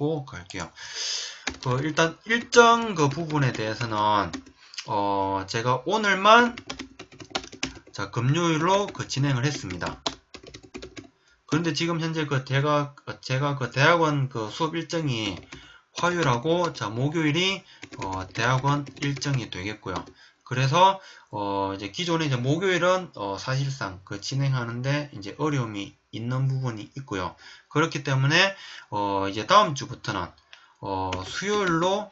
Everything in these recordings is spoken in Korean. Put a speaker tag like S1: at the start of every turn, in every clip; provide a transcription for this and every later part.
S1: 하고 갈게요. 그 일단 일정 그 부분에 대해서는 어 제가 오늘만 자 금요일로 그 진행을 했습니다. 그런데 지금 현재 그 제가 제가 그 대학원 그 수업 일정이 화요일하고 자 목요일이 어 대학원 일정이 되겠고요. 그래서 어 이제 기존에 이제 목요일은 어 사실상 그 진행하는데 이제 어려움이 있는 부분이 있고요. 그렇기 때문에 어 이제 다음 주부터는 어 수요일로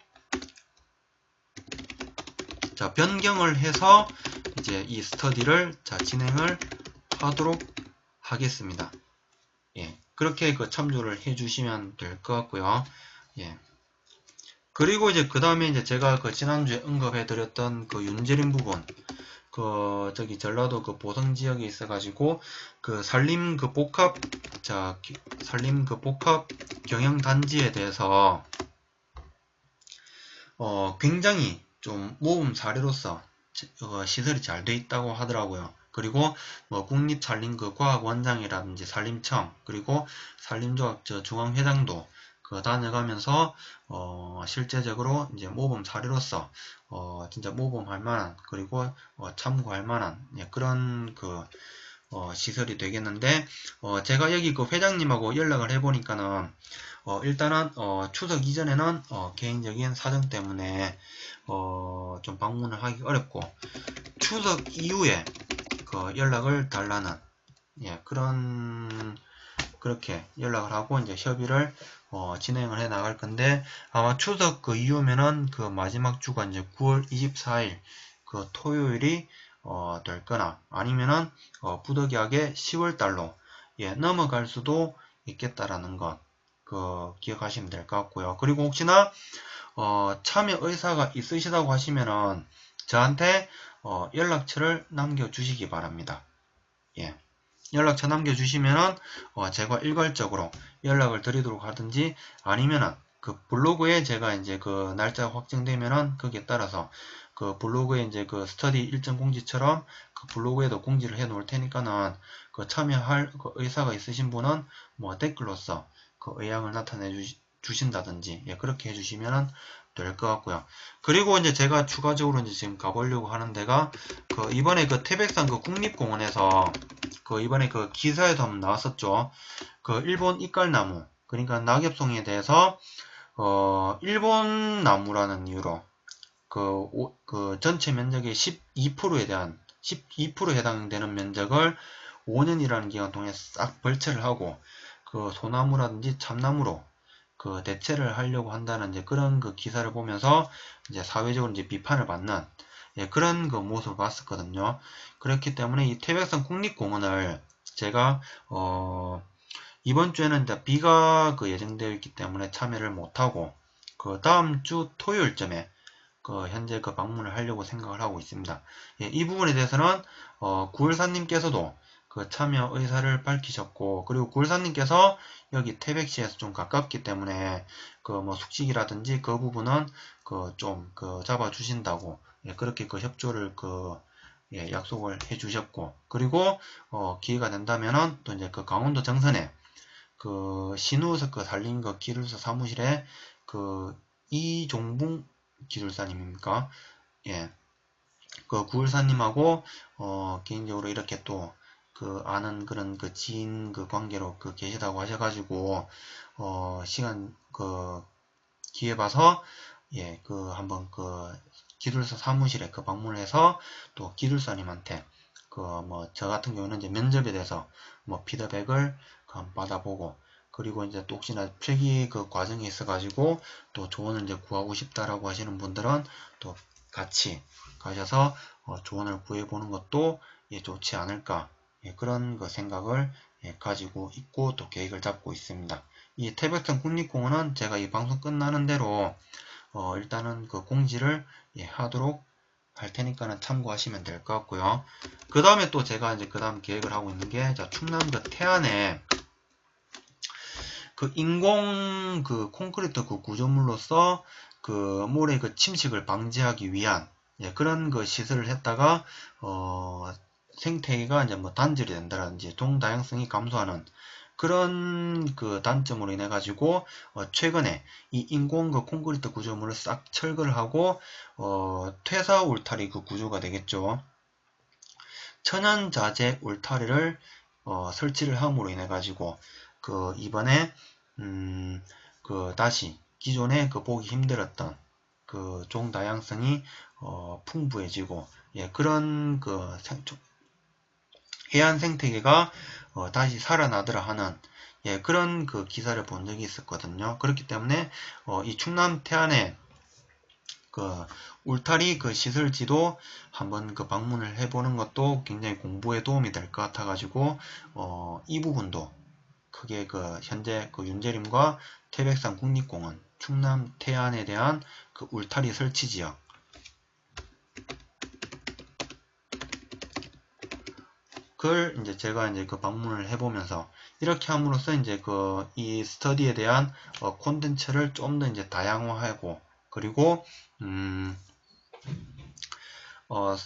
S1: 자 변경을 해서 이제 이 스터디를 자 진행을 하도록 하겠습니다. 예. 그렇게 그 참조를 해 주시면 될 것 같고요. 예. 그리고 이제 그 다음에 이제 제가 그 지난주에 언급해 드렸던 그 윤재림 부분 그 저기 전라도 그 보성 지역에 있어 가지고 그 산림 그 복합 자 산림 그 복합 경영 단지에 대해서 어 굉장히 좀 모범 사례로서 어, 시설이 잘 돼 있다고 하더라고요. 그리고 뭐 국립산림그 과학원장이라든지 산림청 그리고 산림조합 저 중앙회장도 그 다녀가면서 어 실제적으로 이제 모범 사례로서 어 진짜 모범할 만한 그리고 어 참고할 만한 예, 그런 그 어, 시설이 되겠는데 어, 제가 여기 그 회장님하고 연락을 해보니까는 어, 일단은 어, 추석 이전에는 어, 개인적인 사정 때문에 어, 좀 방문을 하기 어렵고 추석 이후에 그 연락을 달라는 예, 그런 그렇게 연락을 하고 이제 협의를 어, 진행을 해 나갈 건데 아마 추석 그 이후면은 그 마지막 주가 이제 9월 24일 그 토요일이 어, 될 거나 아니면은 어, 부득이하게 10월 달로 예, 넘어갈 수도 있겠다라는 것 그 기억하시면 될 것 같고요. 그리고 혹시나 어, 참여 의사가 있으시다고 하시면은 저한테 어, 연락처를 남겨주시기 바랍니다. 예. 연락처 남겨주시면은 어, 제가 일괄적으로 연락을 드리도록 하든지 아니면은 그 블로그에 제가 이제 그 날짜가 확정되면은 거기에 따라서 그 블로그에 이제 그 스터디 일정 공지처럼 그 블로그에도 공지를 해 놓을 테니까는 그 참여할 그 의사가 있으신 분은 뭐 댓글로서 그 의향을 나타내 주신다든지 예, 그렇게 해주시면은 될것 같고요. 그리고 이제 제가 추가적으로 이제 지금 가보려고 하는 데가 그 이번에 그 태백산 그 국립공원에서 그 이번에 그 기사에도 한번 나왔었죠. 그 일본 이깔나무 그러니까 낙엽송이에 대해서 어 일본 나무라는 이유로 그, 오, 그 전체 면적의 12%에 대한 12% 해당되는 면적을 5년이라는 기간 동안 싹 벌채를 하고 그 소나무라든지 참나무로 그 대체를 하려고 한다는 이제 그런 그 기사를 보면서 이제 사회적으로 이제 비판을 받는 예, 그런 그 모습을 봤었거든요. 그렇기 때문에 이 태백산 국립공원을 제가 어 이번 주에는 이제 비가 그 예정되어 있기 때문에 참여를 못하고 그 다음 주 토요일쯤에 그 현재 그 방문을 하려고 생각을 하고 있습니다. 예, 이 부분에 대해서는 어, 구울사님께서도 그 참여 의사를 밝히셨고 그리고 굴사님께서 여기 태백시에서 좀 가깝기 때문에 그 뭐 숙식이라든지 그 부분은 그 좀그 그 잡아 주신다고 예, 그렇게 그 협조를 그 예, 약속을 해 주셨고 그리고 어, 기회가 된다면은 또 이제 그 강원도 정선에 그 신우석 그 살린 그 기술사 사무실에 그 이종붕 기술사님입니까? 예. 그 구울사님하고 어 개인적으로 이렇게 또 그 아는 그런 그 지인 그 관계로 그 계시다고 하셔가지고 어 시간 그 기회 봐서 예 그 한번 그 기술사 사무실에 그 방문해서 또 기술사님한테 그 뭐 저 같은 경우는 이제 면접에 대해서 뭐 피드백을 그 받아보고 그리고 이제 또 혹시나 필기 그 과정에 있어 가지고 또 조언을 이제 구하고 싶다라고 하시는 분들은 또 같이 가셔서 어 조언을 구해 보는 것도 예 좋지 않을까 예, 그런 그 생각을 예, 가지고 있고 또 계획을 잡고 있습니다. 이 태백산 국립공원은 제가 이 방송 끝나는 대로 어, 일단은 그 공지를 예, 하도록 할 테니까는 참고하시면 될 것 같고요. 그 다음에 또 제가 이제 그 다음 계획을 하고 있는 게 자, 충남 그 태안에 그 인공 그 콘크리트 그 구조물로서 그 모래 그 침식을 방지하기 위한 예, 그런 그 시설을 했다가 어, 생태계가 이제 뭐 단절이 된다든지 동다양성이 감소하는 그런 그 단점으로 인해 가지고 어, 최근에 이 인공 그 콘크리트 구조물을 싹 철거를 하고 어, 퇴사 울타리 그 구조가 되겠죠. 천연 자재 울타리를 어, 설치를 함으로 인해 가지고 그 이번에 음, 그 다시 기존에 그 보기 힘들었던 그 종 다양성이 어, 풍부해지고 예, 그런 그 생, 해안 생태계가 어, 다시 살아나더라 하는 예, 그런 그 기사를 본 적이 있었거든요. 그렇기 때문에 어, 이 충남 태안에 그 울타리 그 시설지도 한번 그 방문을 해보는 것도 굉장히 공부에 도움이 될 것 같아가지고 어, 이 부분도 크게 그 현재 그 윤재림과 태백산 국립공원 충남 태안에 대한 그 울타리 설치 지역 그걸 이제 제가 이제 그 방문을 해보면서 이렇게 함으로써 이제 그 이 스터디에 대한 어 콘텐츠를 좀 더 이제 다양화하고 그리고 음, 어,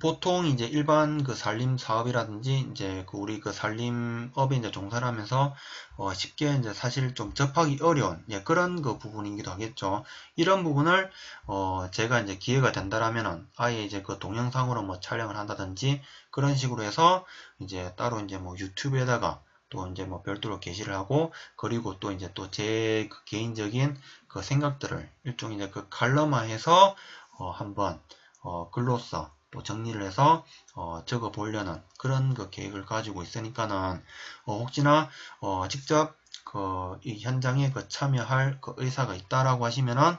S1: 보통 이제 일반 그 산림 사업이라든지 이제 그 우리 그 산림업에 이제 종사를 하면서 어 쉽게 이제 사실 좀 접하기 어려운 예 그런 그 부분이기도 하겠죠. 이런 부분을 어 제가 이제 기회가 된다라면은 아예 이제 그 동영상으로 뭐 촬영을 한다든지 그런 식으로 해서 이제 따로 이제 뭐 유튜브에다가 또 이제 뭐 별도로 게시를 하고 그리고 또 이제 또 제 그 개인적인 그 생각들을 일종의 이제 그 칼럼화해서 어 한번 어 글로써 또 정리를 해서 어 적어 보려는 그런 그 계획을 가지고 있으니까는 어 혹시나 어 직접 그 이 현장에 그 참여할 그 의사가 있다라고 하시면은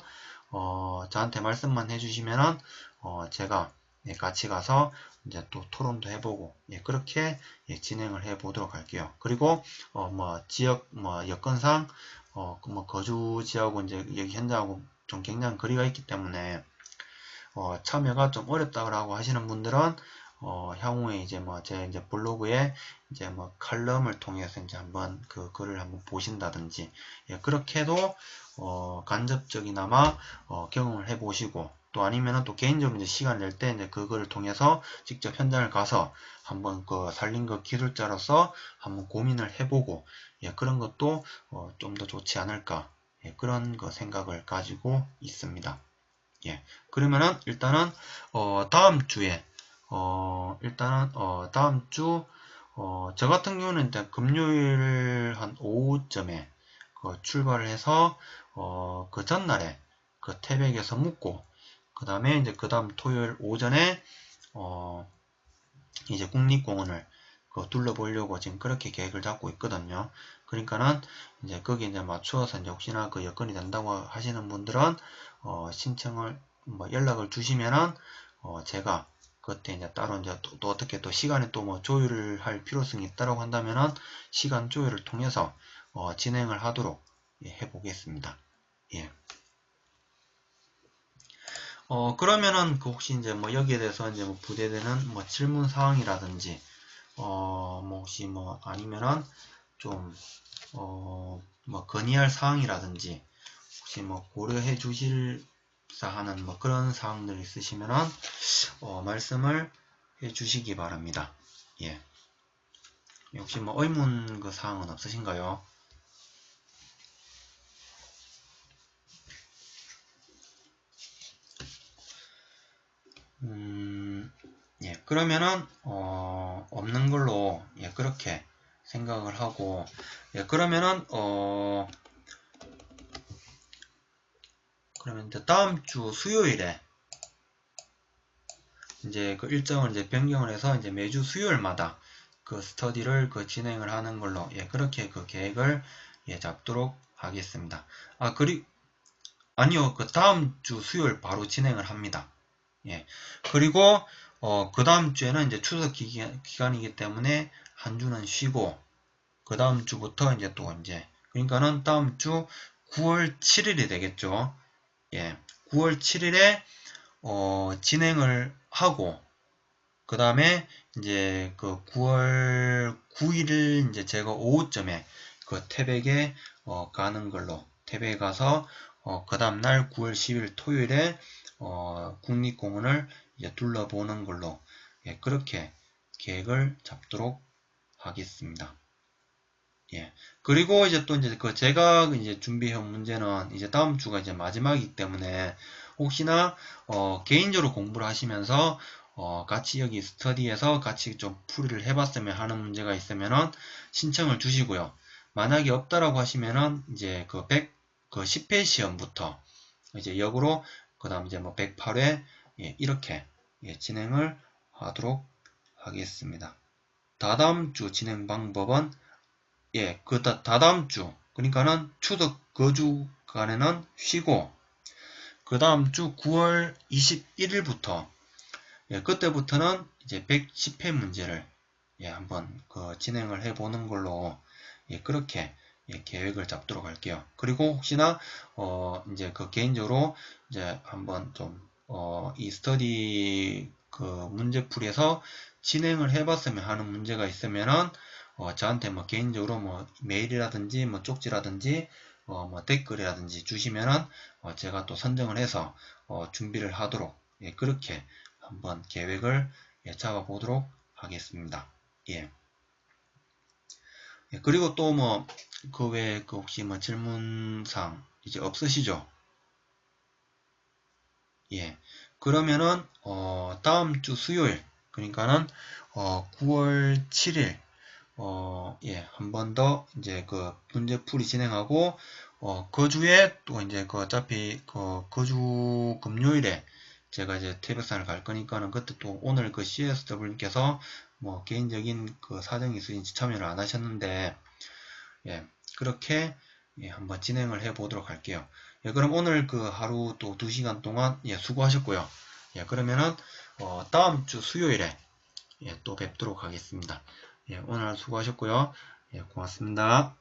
S1: 어 저한테 말씀만 해주시면은 어 제가 예, 같이 가서 이제 또 토론도 해보고 예, 그렇게 예, 진행을 해 보도록 할게요. 그리고 어, 뭐 지역 뭐 여건상 어, 뭐 거주 지하고 이제 여기 현장하고 좀 굉장히 거리가 있기 때문에 어, 참여가 좀 어렵다고 하시는 분들은 어, 향후에 이제 뭐 제 이제 블로그에 이제 뭐 칼럼을 통해서 이제 한번 그 글을 한번 보신다든지 예, 그렇게 해도 어, 간접적이나마 어, 경험을 해 보시고 또 아니면은 또 개인적으로 이제 시간 낼 때 이제 그거를 통해서 직접 현장을 가서 한번 그 살린 그 기술자로서 한번 고민을 해보고 예, 그런 것도 어, 좀 더 좋지 않을까 예, 그런 그 생각을 가지고 있습니다. 예, 그러면은 일단은 어, 다음 주에 어, 일단은 어, 다음 주 어, 저 같은 경우는 일단 금요일 한 오후쯤에 그 출발을 해서 어, 그 전날에 그 태백에서 묵고 그 다음에 이제 그 다음 토요일 오전에 어 이제 국립공원을 그 둘러보려고 지금 그렇게 계획을 잡고 있거든요. 그러니까는 이제 거기에 이제 맞추어서 이제 혹시나 그 여건이 된다고 하시는 분들은 어 신청을 뭐 연락을 주시면은 어 제가 그때 이제 따로 이제 또, 또 어떻게 또 시간에 또 뭐 조율을 할 필요성이 있다라고 한다면은 시간 조율을 통해서 어 진행을 하도록 예, 해보겠습니다. 예. 어, 그러면은 그 혹시 이제 뭐 여기에 대해서 이제 뭐 부대되는 뭐 질문 사항이라든지 어, 뭐 혹시 뭐 아니면은 좀 어, 뭐 건의할 사항이라든지 혹시 뭐 고려해 주실 하는 뭐 그런 사항들 있으시면은 어, 말씀을 해 주시기 바랍니다. 예. 혹시 뭐 의문 그 사항은 없으신가요? 음, 예, 그러면은, 어, 없는 걸로, 예, 그렇게 생각을 하고, 예, 그러면은, 어, 그러면 이제 다음 주 수요일에, 이제 그 일정을 이제 변경을 해서 이제 매주 수요일마다 그 스터디를 그 진행을 하는 걸로, 예, 그렇게 그 계획을, 예, 잡도록 하겠습니다. 아, 그리, 아니요, 그 다음 주 수요일 바로 진행을 합니다. 예. 그리고 어, 그 다음 주에는 이제 추석 기간, 기간이기 때문에 한 주는 쉬고 그 다음 주부터 이제 또 이제 그러니까는 다음 주 9월 7일이 되겠죠. 예. 9월 7일에 어, 진행을 하고 그 다음에 이제 그 9월 9일 이제 제가 오후쯤에 그 태백에 어, 가는 걸로 태백에 가서 어, 그 다음날 9월 10일 토요일에 어, 국립공원을 둘러보는 걸로 예, 그렇게 계획을 잡도록 하겠습니다. 예. 그리고 이제 또 이제 그 제가 이제 준비해온 문제는 이제 다음 주가 이제 마지막이기 때문에 혹시나 어 개인적으로 공부를 하시면서 어 같이 여기 스터디에서 같이 좀 풀이를 해봤으면 하는 문제가 있으면은 신청을 주시고요. 만약에 없다라고 하시면은 이제 그 100, 그 10회 시험부터 이제 역으로 그 다음 이제 뭐 108회 예, 이렇게 예, 진행을 하도록 하겠습니다. 다다음 주 진행 방법은 예, 그 다, 다다음 주 그러니까는 추석 그 주간에는 쉬고 그 다음 주 9월 21일부터 예, 그때부터는 이제 110회 문제를 예, 한번 그 진행을 해보는 걸로 예, 그렇게 예, 계획을 잡도록 할게요. 그리고 혹시나 어 이제 그 개인적으로 이제 한번 좀 어 이 스터디 그 문제풀이에서 진행을 해봤으면 하는 문제가 있으면은 어 저한테 뭐 개인적으로 뭐 메일이라든지 뭐 쪽지라든지 어 뭐 댓글이라든지 주시면은 어 제가 또 선정을 해서 어 준비를 하도록 예, 그렇게 한번 계획을 예, 잡아보도록 하겠습니다. 예. 예, 그리고 또 뭐 그 외에 그 혹시 뭐 질문사항 이제 없으시죠? 예. 그러면은 어 다음 주 수요일 그러니까는 어 9월 7일 어 예, 한 번 더 이제 그 문제풀이 진행하고 어 그 주에 또 이제 그 어차피 그 그 주 금요일에 제가 이제 태백산을 갈 거니까는 그때 또 오늘 그 CSW님께서 뭐 개인적인 그 사정이 있으신지 참여를 안 하셨는데 예, 그렇게 예, 한번 진행을 해 보도록 할게요. 예, 그럼 오늘 그 하루 또 2시간 동안 예, 수고하셨고요. 예, 그러면은 어, 다음 주 수요일에 예, 또 뵙도록 하겠습니다. 예, 오늘 수고하셨고요. 예, 고맙습니다.